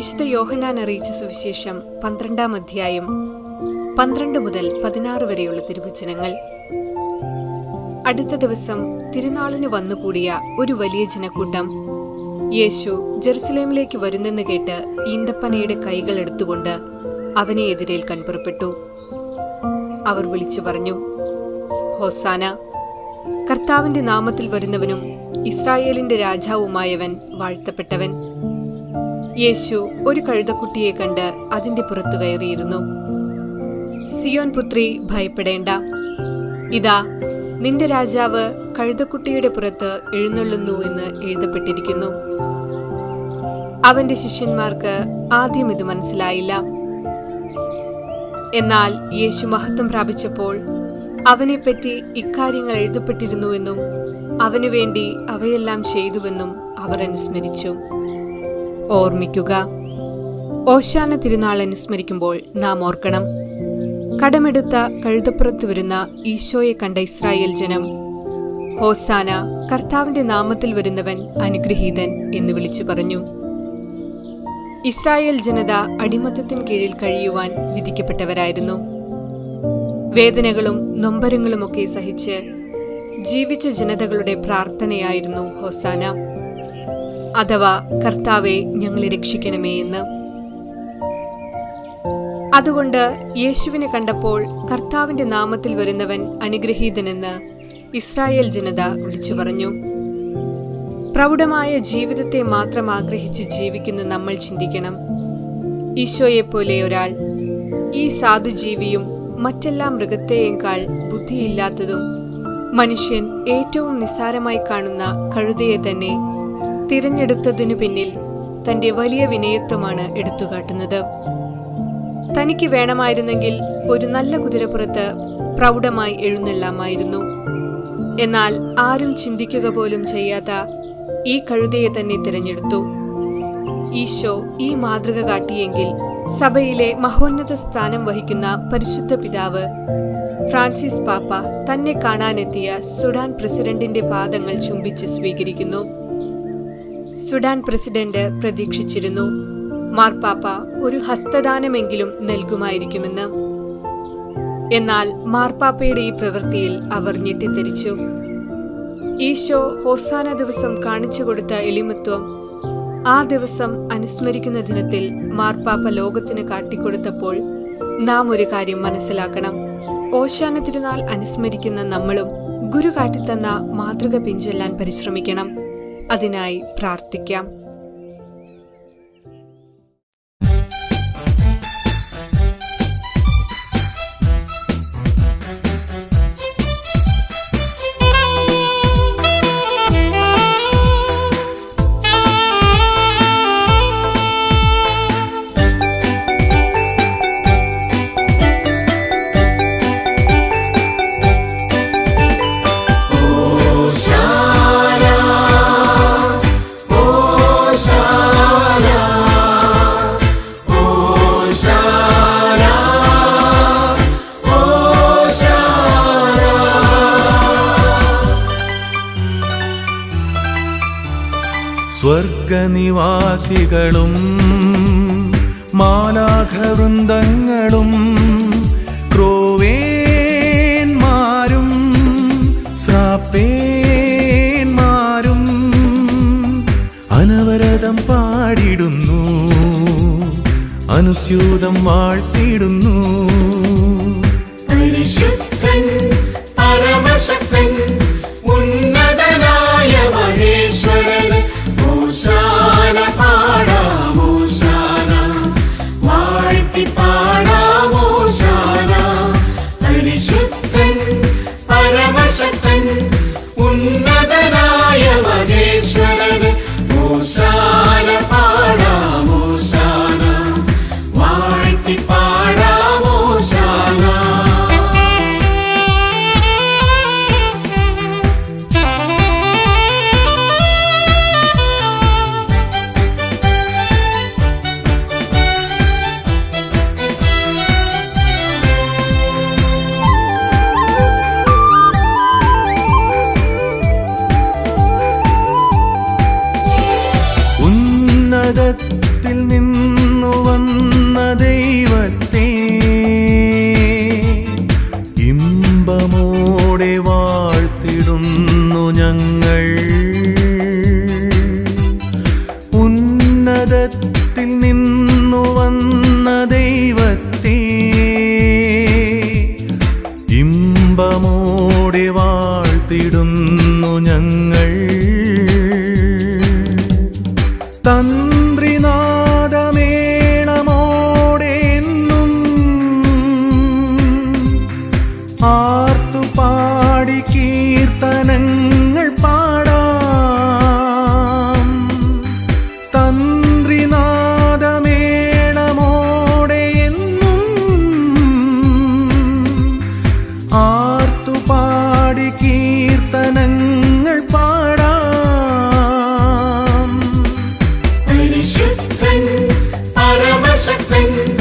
വിശുദ്ധ യോഹനാൻ അറിയിച്ച സുവിശേഷം പന്ത്രണ്ടാം അധ്യായം പന്ത്രണ്ട് മുതൽ പതിനാറ് വരെയുള്ള തിരുവചനങ്ങൾ. അടുത്ത ദിവസം തിരുനാളിന് വന്നുകൂടിയ ഒരു വലിയ ജനക്കൂട്ടം യേശു ജെറുസലേമിലേക്ക് വരുന്നെന്ന് കേട്ട് ഈന്തപ്പനയുടെ കൈകൾ എടുത്തുകൊണ്ട് അവനെ എതിരേൽക്കാൻ പുറപ്പെട്ടു. അവർ വിളിച്ചു പറഞ്ഞു ഹോസാന കർത്താവിന്റെ നാമത്തിൽ വരുന്നവനും ഇസ്രായേലിന്റെ രാജാവുമായവൻ വാഴ്ത്തപ്പെട്ടവൻ. യേശു ഒരു കഴുതക്കുട്ടിയെ കണ്ട് അതിന്റെ പുറത്തു കയറിയിരുന്നു. സിയോൻ പുത്രി ഭയപ്പെടേണ്ട. ഇതാ നിന്റെ രാജാവ് കഴുതക്കുട്ടിയുടെ പുറത്ത് എഴുന്നള്ളുന്നു എന്ന് എഴുതപ്പെട്ടിരിക്കുന്നു. അവന്റെ ശിഷ്യന്മാർക്ക് ആദ്യം ഇത് മനസ്സിലായില്ല. എന്നാൽ യേശു മഹത്വം പ്രാപിച്ചപ്പോൾ അവനെപ്പറ്റി ഇക്കാര്യങ്ങൾ എഴുതപ്പെട്ടിരുന്നുവെന്നും അവനു വേണ്ടി അവയെല്ലാം ചെയ്തുവെന്നും അവർ അനുസ്മരിച്ചു. ഓർമ്മിക്കുക. ഓശാന തിരുനാൾ അനുസ്മരിക്കുമ്പോൾ നാം ഓർക്കണം. കടമെടുത്ത കഴുതപ്പുറത്ത് വരുന്ന ഈശോയെ കണ്ട ഇസ്രായേൽ ജനം ഹോസാന കർത്താവിന്റെ നാമത്തിൽ വരുന്നവൻ അനുഗ്രഹീതൻ എന്ന് വിളിച്ചു പറഞ്ഞു. ഇസ്രായേൽ ജനത അടിമത്തത്തിൻ കീഴിൽ കഴിയുവാൻ വിധിക്കപ്പെട്ടവരായിരുന്നു. വേദനകളും നൊമ്പരങ്ങളുമൊക്കെ സഹിച്ച് ജീവിച്ച ജനതകളുടെ പ്രാർത്ഥനയായിരുന്നു ഹോസാന. അഥവാ കർത്താവെ ഞങ്ങളെ രക്ഷിക്കണമേ എന്ന്. അതുകൊണ്ട് യേശുവിനെ കണ്ടപ്പോൾ കർത്താവിന്റെ നാമത്തിൽ വരുന്നവൻ അനുഗ്രഹീതനെന്ന് ഇസ്രായേൽ ജനത വിളിച്ചു പറഞ്ഞു. പ്രൗഢമായ ജീവിതത്തെ മാത്രം ആഗ്രഹിച്ച് ജീവിക്കുന്ന നമ്മൾ ചിന്തിക്കണം. ഈശോയെപ്പോലെ ഒരാൾ ഈ സാധുജീവിയും മറ്റെല്ലാ മൃഗത്തെയേക്കാൾ ബുദ്ധിയില്ലാത്തതും മനുഷ്യൻ ഏറ്റവും നിസ്സാരമായി കാണുന്ന കഴുതയെ തന്നെ തിരഞ്ഞെടുത്തതിനു പിന്നിൽ തന്റെ വലിയ വിനയത്വമാണ് എടുത്തുകാട്ടുന്നത്. തനിക്ക് വേണമായിരുന്നെങ്കിൽ ഒരു നല്ല കുതിരപ്പുറത്ത് പ്രൗഢമായി എഴുന്നള്ളാമായിരുന്നു. എന്നാൽ ആരും ചിന്തിക്കുക പോലും ചെയ്യാത്ത ഈ കഴുതയെ തന്നെ തിരഞ്ഞെടുത്തു. ഈശോ ഈ മാതൃക കാട്ടിയെങ്കിൽ സഭയിലെ മഹോന്നത സ്ഥാനം വഹിക്കുന്ന പരിശുദ്ധ പിതാവ് ഫ്രാൻസിസ് പാപ്പ തന്നെ കാണാനെത്തിയ സുഡാൻ പ്രസിഡന്റിന്റെ പാദങ്ങൾ ചുംബിച്ച് സ്വീകരിക്കുന്നു. സുഡാൻ പ്രസിഡന്റ് പ്രതീക്ഷിച്ചിരുന്നു. മാർപ്പാപ്പ ഒരു ഹസ്തദാനമെങ്കിലും നൽകുമായിരിക്കുമെന്ന്. എന്നാൽ മാർപ്പാപ്പയുടെ ഈ പ്രവൃത്തിയിൽ അവർ ഞെട്ടിത്തെരിച്ചു. ഈശോ ഹോസാന ദിവസം കാണിച്ചു കൊടുത്ത എളിമത്വം ആ ദിവസം അനുസ്മരിക്കുന്ന ദിനത്തിൽ മാർപ്പാപ്പ ലോകത്തിന് കാട്ടിക്കൊടുത്തപ്പോൾ നാം ഒരു കാര്യം മനസ്സിലാക്കണം. ഓശാന തിരുനാൾ അനുസ്മരിക്കുന്ന നമ്മളും ഗുരു കാട്ടിത്തന്ന മാതൃക പിഞ്ചെല്ലാൻ പരിശ്രമിക്കണം. അതിനായി പ്രാർത്ഥിക്കാം. സ്വർഗനിവാസികളും മാലാഘവൃന്ദങ്ങളും ക്രോവേന്മാരും സാപ്പേന്മാരും അനവരതം പാടിടുന്നു അനുസ്യൂതം വാഴ്ത്തിയിടുന്നു தாழ்த்தி பாடாவோ சாலா உன்னதத்தில் நின்று ഉയർന്നു ഞങ്ങൾ. ഉന്നതത്തിൽ നിന്നു വന്ന ദൈവത്തെ ഇമ്പമോടെ വാഴ്ത്തിടുന്നു ഞങ്ങൾ. Close friend